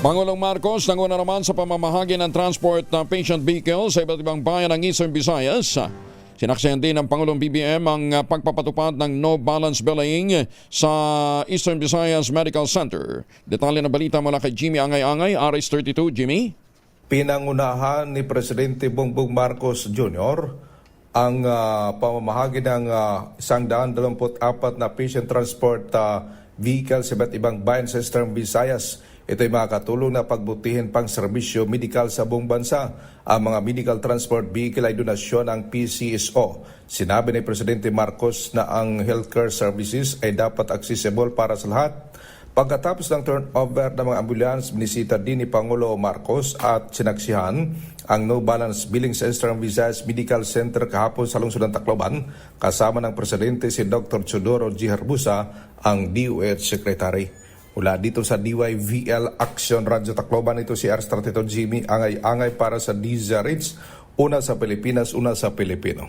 Pangulong Marcos nanguna naman sa pamamahagi ng transport na patient vehicle sa iba't ibang bayan ng Eastern Visayas. Sinaksihan din ng Pangulong BBM ang uh, pagpapatupad ng no balance billing sa Eastern Visayas Medical Center. Detalye ng balita mula kay Jimmy Angay-Angay, RS32. Jimmy? Pinangunahan ni Presidente Bongbong Marcos Jr. ang ah, pamamahagi ng uh, 124 na patient transport ah, vehicle sa iba't ibang bayan sa Eastern Visayas. Ito ay makakatulong na pagbutihin pang serbisyo medikal sa buong bansa. Ang mga medical transport vehicle ay donasyon ng PCSO. Sinabi ni Presidente Marcos na ang healthcare services ay dapat accessible para sa lahat. Pagkatapos ng turnover ng mga ambulance, binisita din ni Pangulo Marcos at sinaksihan ang no balance billing sa Eastern Visayas Medical Center kahapon sa lungsod ng Tacloban kasama ng Presidente si Dr. Chodoro G. Herbusa, ang DOH Secretary. Mula dito sa DYVL Action Radyo Tacloban, ito si R. Jimmy, angay-angay para sa DZRH, una sa Pilipinas, una sa Pilipino.